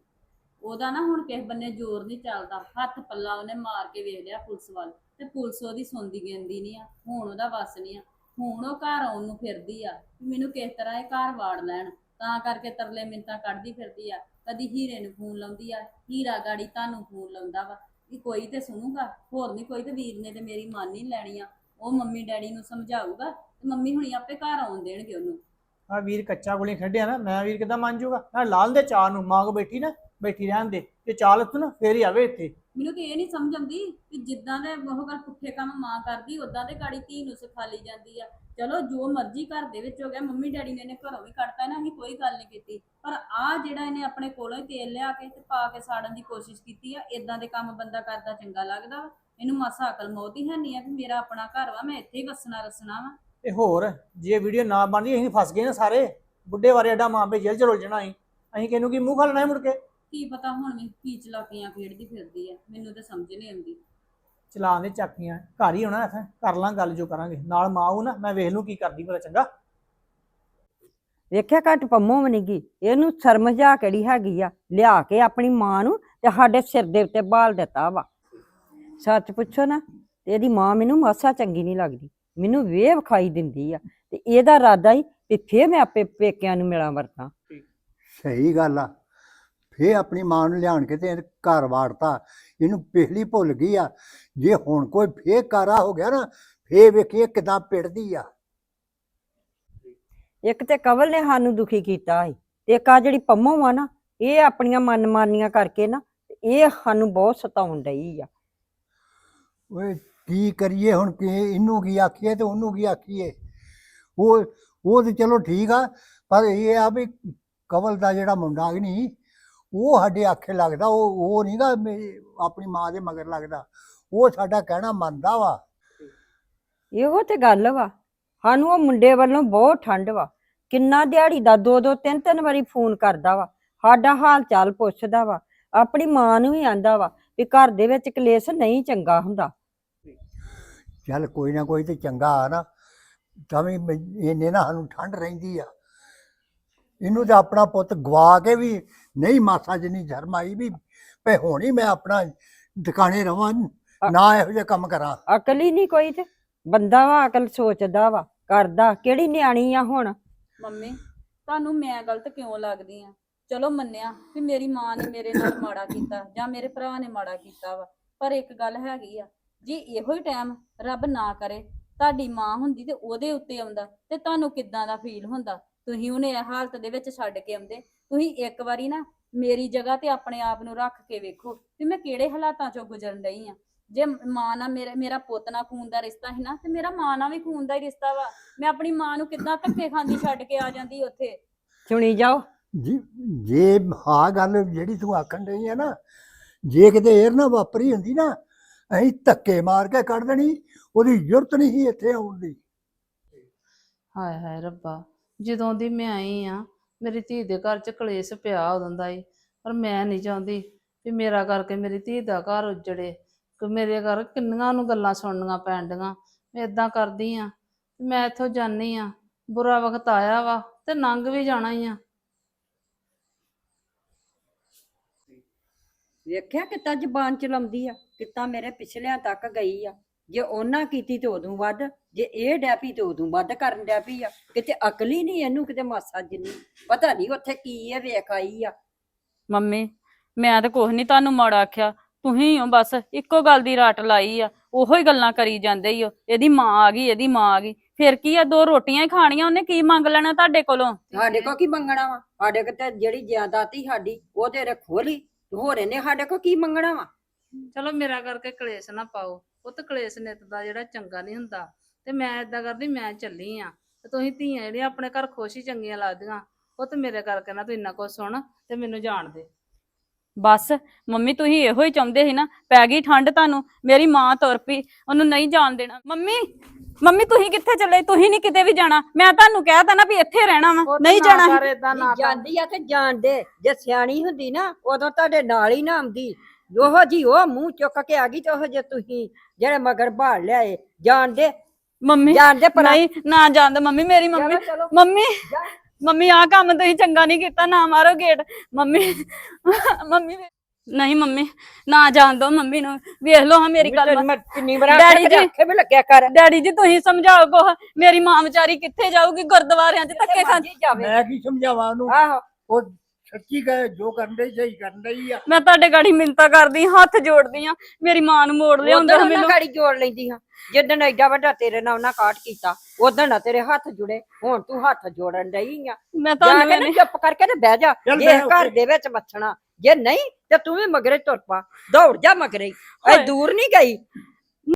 ਉਹਦਾ ਨਾ ਹੁਣ ਕਿਸੇ ਬੰਨੇ ਜ਼ੋਰ ਨਹੀਂ ਚੱਲਦਾ। ਹੱਥ ਪੱਲਾ ਉਹਨੇ ਮਾਰ ਕੇ ਵੇਖ ਲਿਆ ਪੁਲਿਸ ਵੱਲ, ਤੇ ਪੁਲਿਸ ਉਹਦੀ ਸੁਣਦੀ ਗਿੰਦੀ ਨਹੀਂ ਆ, ਹੁਣ ਉਹਦਾ ਵੱਸ ਨਹੀਂ ਆ। ਹੁਣ ਉਹ ਘਰ ਆਉਣ ਨੂੰ ਫਿਰਦੀ ਆ, ਵੀ ਮੈਨੂੰ ਕਿਸ ਤਰ੍ਹਾਂ ਇਹ ਘਰ ਵਾੜ ਲੈਣ। ਤਾਂ ਕਰਕੇ ਤਰਲੇ ਮਿੰਤਾਂ ਕੱਢਦੀ ਫਿਰਦੀ ਆ। ਕਦੀ ਹੀਰੇ ਨੂੰ ਫੋਨ ਲਾਉਂਦੀ ਆ, ਹੀਰਾ ਗਾੜੀ ਤੁਹਾਨੂੰ ਫੋਨ ਲਾਉਂਦਾ ਵਾ। ਵੀ ਕੋਈ ਤੇ ਸੁਣੂਗਾ ਹੋਰ ਨਹੀਂ ਕੋਈ ਤੇ ਵੀਰ ਨੇ ਤੇ ਮੇਰੀ ਮੰਨ ਨਹੀਂ ਲੈਣੀ ਆ। ਉਹ ਮੰਮੀ ਡੈਡੀ ਨੂੰ ਸਮਝਾਊਗਾ ਤੇ ਮੰਮੀ ਹੁਣੀ ਆਪੇ ਘਰ ਆਉਣ ਦੇਣਗੇ ਉਹਨੂੰ। ਆ ਵੀਰ ਕੱਚਾ ਗੋਲੀਆਂ ਖੇਡਿਆ ਨਾ ਮੈਂ ਵੀਰ ਕਿਦਾਂ ਮੰਨ ਜਾਊਗਾ? ਨਾ ਲਾਲ ਦੇ ਚਾਹ ਨੂੰ ਮਾਂ ਕੋ ਬੈਠੀ ਨਾ ਬੈਠੀ ਰਹਿਣ ਦੇ। ਤੇ ਚਾਲ ਤੂੰ ਨਾ ਫੇਰ ਹੀ ਆਵੇ ਇੱਥੇ। ਮੈਨੂੰ ਕਿ ਇਹ ਨਹੀਂ ਸਮਝ ਆਉਂਦੀ ਕਿ ਜਿੱਦਾਂ ਦੇ ਉਹ ਗੱਲ ਪੁੱਠੇ ਕੰਮ ਮਾਂ ਕਰਦੀ ਉਦਾਂ ਦੇ ਗਾੜੀ ਧੀ ਨੂੰ ਸਿਖਾ ਲਈ ਜਾਂਦੀ ਆ। ਚਲੋ ਜੋ ਮਰਜ਼ੀ ਘਰ ਦੇ ਵਿੱਚ ਹੋ ਗਿਆ ਮੰਮੀ ਡੈਡੀ ਨੇ ਇਹਨੇ ਘਰੋਂ ਵੀ ਕੱਢਤਾ ਨਾ ਅਸੀਂ ਕੋਈ ਗੱਲ ਨਹੀਂ ਕੀਤੀ। ਪਰ ਆ ਜਿਹੜਾ ਇਹਨੇ ਆਪਣੇ ਕੋਲੋਂ ਹੀ ਤੇਲ ਲਿਆ ਕੇ ਤੇ ਪਾ ਕੇ ਸਾੜਨ ਦੀ ਕੋਸ਼ਿਸ਼ ਕੀਤੀ ਆ ਇਦਾਂ ਦੇ ਕੰਮ ਬੰਦਾ ਕਰਦਾ ਚੰਗਾ ਲੱਗਦਾ ਵਾ। ਇਹਨੂੰ ਮਾਸਾ ਅਕਲ ਮੌਤ ਹੀ ਹੈ ਨਹੀਂ ਆ ਕਿ ਮੇਰਾ ਆਪਣਾ ਘਰ ਵਾ ਮੈਂ ਇੱਥੇ ਹੀ ਵਸਣਾ ਰਸਣਾ ਵਾ। ਤੇ ਹੋਰ ਜੇ ਵੀਡੀਓ ਨਾ ਬਣਦੀ ਅਸੀਂ ਫਸ ਗਏ ਨਾ ਸਾਰੇ। ਬੁੱਢੇ ਵਾਰੇ ਅੱਡਾ ਮਾਂ ਪੇ ਜੇਲ੍ਹ ਚ ਰੁਲ ਜਾਣਾ ਅਸੀਂ। ਅਸੀਂ ਕਿਹਨੂੰ ਕੀ ਮੂੰਹ ਖਲਣਾ ਮੁੜ ਕੇ? ਕੀ ਪਤਾ ਹੁਣ ਵੀ ਕੀ ਚਲਾਕੀਆਂ ਖੇਡਦੀ ਫਿਰਦੀ ਆ ਮੈਨੂੰ ਤਾਂ ਸਮਝ ਨਹੀਂ ਆਉਂਦੀ। ਚਲਾਉਣ ਦੇ ਚਾਕੀਆਂ ਘਰ ਹੀ ਹੋਣਾ ਇੱਥੇ। ਕਰ ਲਾਂ ਗੱਲ ਜੋ ਕਰਾਂਗੇ। ਨਾਲ ਮਾਂ ਨਾ ਮੈਂ ਵੇਖ ਲੂ ਕੀ ਕਰਦੀ ਭਲਾ ਚੰਗਾ। ਵੇਖਿਆ ਘੱਟ ਪੰਮੋ ਬਣੀਗੀ ਇਹਨੂੰ ਸ਼ਰਮ ਜਾ ਕਿਹੜੀ ਹੈਗੀ ਆ? ਲਿਆ ਕੇ ਆਪਣੀ ਮਾਂ ਨੂੰ ਤੇ ਸਾਡੇ ਸਿਰ ਦੇ ਉੱਤੇ ਬਾਲ ਦਿੱਤਾ ਵਾ। ਸੱਚ ਪੁੱਛੋ ਨਾ ਤੇ ਇਹਦੀ ਮਾਂ ਮੈਨੂੰ ਮਾਸਾ ਚੰਗੀ ਨਹੀਂ ਲੱਗਦੀ। ਮੈਨੂੰ ਵੇਹ ਵਿਖਾਈ ਦਿੰਦੀ ਆ। ਤੇ ਇਹਦਾ ਇਰਾਦਾ ਹੀ ਵੀ ਫੇਰ ਮੈਂ ਆਪੇ ਪੇਕਿਆਂ ਨੂੰ ਮਿਲਾਂ ਵਰਤਾਂ। ਸਹੀ ਗੱਲ ਆ। ਫੇ ਆਪਣੀ ਮਾਂ ਨੂੰ ਲਿਆਣ ਕੇ ਤੇ ਘਰ ਵਾੜਤਾ। ਇਹਨੂੰ ਪਿਛਲੀ ਭੁੱਲ ਗਈ ਆ। ਜੇ ਹੁਣ ਕੋਈ ਫੇ ਕਾਰਾ ਹੋ ਗਿਆ ਨਾ ਫੇ ਵੇਖੀਏ ਕਿਦਾਂ ਪਿੜਦੀ ਆ। ਇੱਕ ਤੇ ਕਵਲ ਨੇ ਸਾਨੂੰ ਦੁਖੀ ਕੀਤਾ ਸੀ ਤੇ ਇੱਕ ਆ ਜਿਹੜੀ ਪੰਮੋ ਆ ਨਾ ਇਹ ਆਪਣੀਆਂ ਮਨਮਾਨੀਆਂ ਕਰਕੇ ਨਾ ਇਹ ਸਾਨੂੰ ਬਹੁਤ ਸਤਾਉਣ ਡਈ ਆ। ਓਏ ਕੀ ਕਰੀਏ ਹੁਣ ਕਿ ਇਹਨੂੰ ਕੀ ਆਖੀਏ ਤੇ ਉਹਨੂੰ ਕੀ ਆਖੀਏ? ਉਹ ਉਹ ਤੇ ਚਲੋ ਠੀਕ ਆ ਪਰ ਇਹ ਆ ਵੀ ਕਵਲ ਦਾ ਜਿਹੜਾ ਮੁੰਡਾ ਨਹੀਂ ਉਹ ਸਾਡੇ ਆਖੇ ਲੱਗਦਾ ਉਹ ਉਹ ਨਹੀਂਗਾ ਆਪਣੀ ਮਾਂ ਦੇ ਮਗਰ ਲੱਗਦਾ। ਉਹ ਸਾਡਾ ਕਹਿਣਾ ਮੰਨਦਾ ਵਾ। ਇਹੋ ਤੇ ਗੱਲ ਵਾ। ਸਾਨੂੰ ਉਹ ਮੁੰਡੇ ਵੱਲੋਂ ਬਹੁਤ ਠੰਡ ਵਾ। ਕਿੰਨਾ ਦਿਹਾੜੀ ਦਾ ਦੋ ਦੋ ਤਿੰਨ ਤਿੰਨ ਵਾਰੀ ਫੋਨ ਕਰਦਾ ਵਾ। ਸਾਡਾ ਹਾਲ ਚਾਲ ਪੁੱਛਦਾ ਵਾ। ਆਪਣੀ ਮਾਂ ਨੂੰ ਵੀ ਆਂਦਾ ਵਾ ਵੀ ਘਰ ਦੇ ਵਿੱਚ ਕਲੇਸ਼ ਨਹੀਂ ਚੰਗਾ ਹੁੰਦਾ। ਚੱਲ ਕੋਈ ਨਾ ਕੋਈ ਤੇ ਚੰਗਾ ਆ ਨਾ। ਤਾਂ ਵੀ ਮੈਂ- ਇਹਨੇ ਨਾ ਸਾਨੂੰ ਠੰਡ ਰਹਿੰਦੀ ਆ। ਇਹਨੂੰ ਤੇ ਆਪਣਾ ਪੁੱਤ ਗਵਾ ਕੇ ਵੀ ਨਹੀਂ ਮਾਸਾ ਜਿੰਨੀ ਸ਼ਰਮ ਆਈ ਵੀ ਭਈ ਹੋਣੀ ਮੈਂ ਆਪਣਾ ਟਿਕਾਣੇ ਰਵਾਂ। ਨਾ ਇਹੋ ਜਿਹਾ ਕੰਮ ਕਰਾਂ। ਅਕਲ ਹੀ ਨਹੀਂ ਕੋਈ ਤੇ। ਬੰਦਾ ਵਾ ਅਕਲ ਸੋਚਦਾ ਵਾ ਕਰਦਾ। ਕਿਹੜੀ ਨਿਆਣੀ ਆ ਹੁਣ? ਮੰਮੀ ਤੁਹਾਨੂੰ ਮੈਂ ਗਲਤ ਕਿਉਂ ਲੱਗਦੀ ਆ? ਚਲੋ ਮੰਨਿਆ ਵੀ ਮੇਰੀ ਮਾਂ ਨੇ ਮੇਰੇ ਨਾਲ ਮਾੜਾ ਕੀਤਾ ਜਾਂ ਮੇਰੇ ਭਰਾ ਨੇ ਮਾੜਾ ਕੀਤਾ ਵਾ। ਪਰ ਇੱਕ ਗੱਲ ਹੈਗੀ ਆ ਜੇ ਇਹੋ ਹੀ ਟਾਈਮ ਰੱਬ ਨਾ ਕਰੇ ਤੁਹਾਡੀ ਮਾਂ ਹੁੰਦੀ ਤੇ ਉਹਦੇ ਉੱਤੇ ਆਉਂਦਾ ਤੇ ਤੁਹਾਨੂੰ ਕਿੱਦਾਂ ਦਾ ਫੀਲ ਹੁੰਦਾ? ਤੁਸੀਂ ਉਹਨੇ ਇਹ ਹਾਲਤ ਦੇ ਵਿੱਚ ਛੱਡ ਕੇ ਆਉਂਦੇ। ਤੁਸੀਂ ਇੱਕ ਵਾਰੀ ਨਾ ਮੇਰੀ ਜਗ੍ਹਾ ਤੇ ਆਪਣੇ ਆਪ ਨੂੰ ਰੱਖ ਕੇ ਵੇਖੋ ਵੀ ਮੈਂ ਕਿਹੜੇ ਹਾਲਾਤਾਂ ਚੋਂ ਗੁਜ਼ਰਨ ਰਹੀ ਆ। ਜੇ ਮਾਂ ਨਾਲ ਮੇਰੇ ਮੇਰਾ ਪੁੱਤ ਨਾਲ ਖੂਨ ਦਾ ਰਿਸ਼ਤਾ ਸੀ ਨਾ ਤੇ ਮੇਰਾ ਮਾਂ ਨਾਲ ਵੀ ਖੂਨ ਦਾ ਹੀ ਰਿਸ਼ਤਾ ਵਾ। ਮੈਂ ਆਪਣੀ ਮਾਂ ਨੂੰ ਕਿੱਦਾਂ ਧੱਕੇ ਖਾਂਦੀ ਛੱਡ ਕੇ ਆ ਜਾਂਦੀ ਉੱਥੇ? ਸੁਣੀ ਜਾਓ। ਜੀ ਜੇ ਹਾਂ ਗੱਲ ਜਿਹੜੀ ਤੂੰ ਆਖਣ ਰਹੀ ਹੈ ਨਾ ਜੇ ਕਿਤੇ ਏਰ ਨਾ ਵਾਪਰੀ ਹੁੰਦੀ ਨਾ ਅਸੀਂ ਧੱਕੇ ਮਾਰ ਕੇ ਕੱਢ ਦੇਣੀ ਉਹਦੀ ਜ਼ਰੂਰਤ ਨਹੀਂ ਸੀ ਇੱਥੇ ਆਉਣ ਦੀ। ਹਾਏ ਹਾਏ ਰੱਬਾ ਜਦੋਂ ਦੀ ਮੈਂ ਆਈ ਆ ਮੇਰੀ ਧੀ ਦੇ ਘਰ ਚ ਕਲੇਸ਼ ਪਿਆ ਉਦੋਂ ਦਾ ਹੀ ਪਰ ਮੈਂ ਨਹੀਂ ਚਾਹੁੰਦੀ ਵੀ ਮੇਰਾ ਕਰਕੇ ਮੇਰੀ ਧੀ ਦਾ ਘਰ ਉਜੜੇ। ਕਿ ਮੇਰੇ ਘਰ ਕਿੰਨੀਆਂ ਨੂੰ ਗੱਲਾਂ ਸੁਣਨੀਆਂ ਪੈਂਦੀਆਂ ਮੈਂ ਇਦਾਂ ਕਰਦੀ ਆ ਮੈਂ ਇੱਥੋਂ ਜਾਨੀ ਆ ਬੁਰਾ ਵਕਤ ਆਇਆ ਵਾ ਤੇ ਲੰਘ ਵੀ ਜਾਣਾ ਹੀ ਆ। ਵੇਖਿਆ ਕਿੱਦਾਂ ਜ਼ਬਾਨ ਚਲਾਉਂਦੀ ਆ ਕਿੱਦਾਂ ਮੇਰੇ ਪਿਛਲਿਆਂ ਤੱਕ ਗਈ ਆ ਜੇ ਉਹਨਾਂ ਕੀਤੀ ਤੇ ਉਦੋਂ ਵੱਧ ਜੇ ਇਹ ਡੈਪੀ ਤੇ ਉਦੋਂ ਵੱਧ ਕਰਨ ਡੈਪੀ ਆ ਕਿਤੇ ਅਕਲ ਹੀ ਨਹੀਂ ਇਹਨੂੰ ਕਿਤੇ ਮਾਸਾ ਜਿੰਨੀ ਪਤਾ ਨਹੀਂ ਉੱਥੇ ਕੀ ਇਹ ਵੇਖ ਆਈ ਆ। ਮੰਮੀ ਮੈਂ ਤਾਂ ਕੁਝ ਨਹੀਂ ਤੁਹਾਨੂੰ ਮਾੜਾ ਆਖਿਆ ਤੁਸੀਂ ਹੋ ਬਸ ਇੱਕੋ ਗੱਲ ਦੀ ਰਾਟ ਲਾਈ ਆ ਉਹੋ ਹੀ ਗੱਲਾਂ ਕਰੀ ਜਾਂਦੇ ਹੀ ਹੋ ਇਹਦੀ ਮਾਂ ਆ ਗਈ ਇਹਦੀ ਮਾਂ ਆ ਗਈ ਫਿਰ ਕੀ ਆ ਦੋ ਰੋਟੀਆਂ ਹੀ ਖਾਣੀਆਂ ਉਹਨੇ ਕੀ ਮੰਗ ਲੈਣਾ ਤੁਹਾਡੇ ਕੋਲੋਂ? ਸਾਡੇ ਕੋ ਕੀ ਮੰਗਣਾ ਵਾ? ਸਾਡੇ ਕੋ ਤੇ ਜਿਹੜੀ ਜਾਇਦਾਦ ਸਾਡੀ ਉਹ ਤੇ ਰੱਖੋ ਲਈ ਹੋਰ ਇਹਨੇ ਸਾਡੇ ਕੋ ਕੀ ਮੰਗਣਾ ਵਾ? ਚਲੋ ਮੇਰਾ ਕਰਕੇ ਕਲੇਸ਼ ਨਾ ਪਾਓ ਉਹ ਤੇ ਕਲੇਸ਼ ਨਿਤ ਦਾ ਜਿਹੜਾ ਚੰਗਾ ਨਹੀਂ ਹੁੰਦਾ ਤੇ ਮੈਂ ਏਦਾਂ ਕਰਦੀ ਮੈਂ ਚੱਲੀ ਆ ਤੇ ਤੁਸੀਂ ਧੀਆਂ ਜਿਹੜੀਆਂ ਆਪਣੇ ਘਰ ਖੁਸ਼ ਹੀ ਚੰਗੀਆਂ ਲੱਗਦੀਆਂ ਉਹ ਤੇ ਮੇਰੇ ਕਰਕੇ ਨਾ ਤੂੰ ਇੰਨਾ ਕੁਝ ਸੁਣ ਤੇ ਮੈਨੂੰ ਜਾਣ ਦੇ। ਬਸ ਮੰਮੀ ਤੁਸੀਂ ਇਹੋ ਹੀ ਚਾਹੁੰਦੇ ਸੀ ਨਾ ਪੈ ਗਈ ਠੰਡ ਤੁਹਾਨੂੰ ਮੇਰੀ ਮਾਂ ਤੁਰ ਪਈ ਉਹਨੂੰ ਨਹੀਂ ਜਾਣ ਦੇਣਾ। ਮੰਮੀ ਮੰਮੀ ਤੁਸੀਂ ਕਿੱਥੇ ਚੱਲੇ? ਤੁਸੀਂ ਨਹੀਂ ਕਿਤੇ ਵੀ ਜਾਣਾ। ਮੈਂ ਤੁਹਾਨੂੰ ਕਹਿਤਾ ਨਾ ਵੀ ਇੱਥੇ ਰਹਿਣਾ ਵਾ ਨਹੀਂ ਜਾਣਾ ਜਾਂਦੀ ਆ ਤੇ ਜਾਣ ਦੇ। ਜੇ ਸਿਆਣੀ ਹੁੰਦੀ ਨਾ ਉਦੋਂ ਤੁਹਾਡੇ ਨਾਲ ਹੀ ਨਾ ਆਉਂਦੀ। ਉਹੋ ਜੀ ਉਹ ਮੂੰਹ ਚੁੱਕ ਕੇ ਆ ਗਈ ਤੇ ਉਹ ਜੇ ਤੁਸੀਂ ਜਿਹੜੇ ਮਗਰ ਭਾਲ ਲਿਆਏ। ਜਾਣ ਦੇ। ਮੰਮੀ ਜਾਣ ਦੇ ਪਰ। ਨਹੀਂ ਨਾ ਜਾਣ ਦੇ। ਮੰਮੀ ਮੇਰੀ ਮੰਮੀ ਮੰਮੀ। ਮੰਮੀ ਆ ਕੰਮ ਤੁਸੀਂ ਚੰਗਾ ਨਹੀਂ ਕੀਤਾ ਨਾ ਮਾਰੋ ਗੇਟ ਮੰਮੀ ਮੰਮੀ ਨਹੀਂ ਮੰਮੀ ਨਾ ਜਾਣ ਦੋ ਮੰਮੀ ਨੂੰ। ਵੇਖ ਲਓ ਹਾਂ ਮੇਰੀ ਗੱਲ। ਮੈਂ ਕਿੰਨੀ ਵਾਰ ਡੈਡੀ ਜੀ। ਅੱਖੇ ਵੀ ਲੱਗਿਆ ਕਰ। ਡੈਡੀ ਜੀ ਤੁਸੀਂ ਸਮਝਾਓ ਕੋ ਮੇਰੀ ਮਾਂ ਵਿਚਾਰੀ ਕਿੱਥੇ ਜਾਊਗੀ? ਗੁਰਦੁਆਰਿਆਂ 'ਚ ਧੱਕੇ ਖਾਂਦੀ ਜਾਵੇ ਮੈਂ ਕੀ ਸਮਝਾਵਾਂ ਉਹਨੂੰ? ਆਹੋ। ਉਹ ਸੱਚੀ ਕਹੇ ਜੋ ਕਰਨ ਡਈ ਸਹੀ ਕਰਨ ਡਈ ਆ। ਮੈਂ ਤੁਹਾਡੇ ਗਾੜੀ ਮਿੰਤਾ ਕਰਦੀ ਹਾਂ, ਹੱਥ ਜੋੜਦੀ ਆ ਮੇਰੀ ਮਾਂ ਨੂੰ ਮੋੜ ਲਿਆਉਂਦਾ ਉਦੋਂ ਉਹਨਾਂ ਮੈਨੂੰ। ਗਾੜੀ ਜੋੜ ਲੈਂਦੀ ਹਾਂ। ਜਿੱਦਣ ਐਡਾ ਵੱਡਾ ਤੇਰੇ ਨਾਲ ਉਹਨਾਂ ਕਾਟ ਕੀਤਾ ਉਦੋਂ ਨਾ ਤੇਰੇ ਹੱਥ ਜੁੜੇ ਹੁਣ ਤੂੰ ਹੱਥ ਜੋੜਨ ਡਈ ਆ। ਮੈਂ ਜਾ ਤੁਹਾਨੂੰ ਕੇ ਨਾ ਚੁੱਪ ਕਰਕੇ ਤੇ ਬਹਿ ਜਾ। ਚੱਲ ਜੇ ਬਹਿ ਘਰ ਉੱਥੇ। ਦੇ ਵਿੱਚ ਮੱਛਣਾ ਜੇ ਨਹੀਂ ਤੇ ਤੂੰ ਵੀ ਮਗਰੇ ਤੁਰ ਪਾ। ਦੌੜ ਜਾ ਮਗਰੇ। ਐ ਹਾਏ। ਦੂਰ ਨਹੀਂ ਗਈ।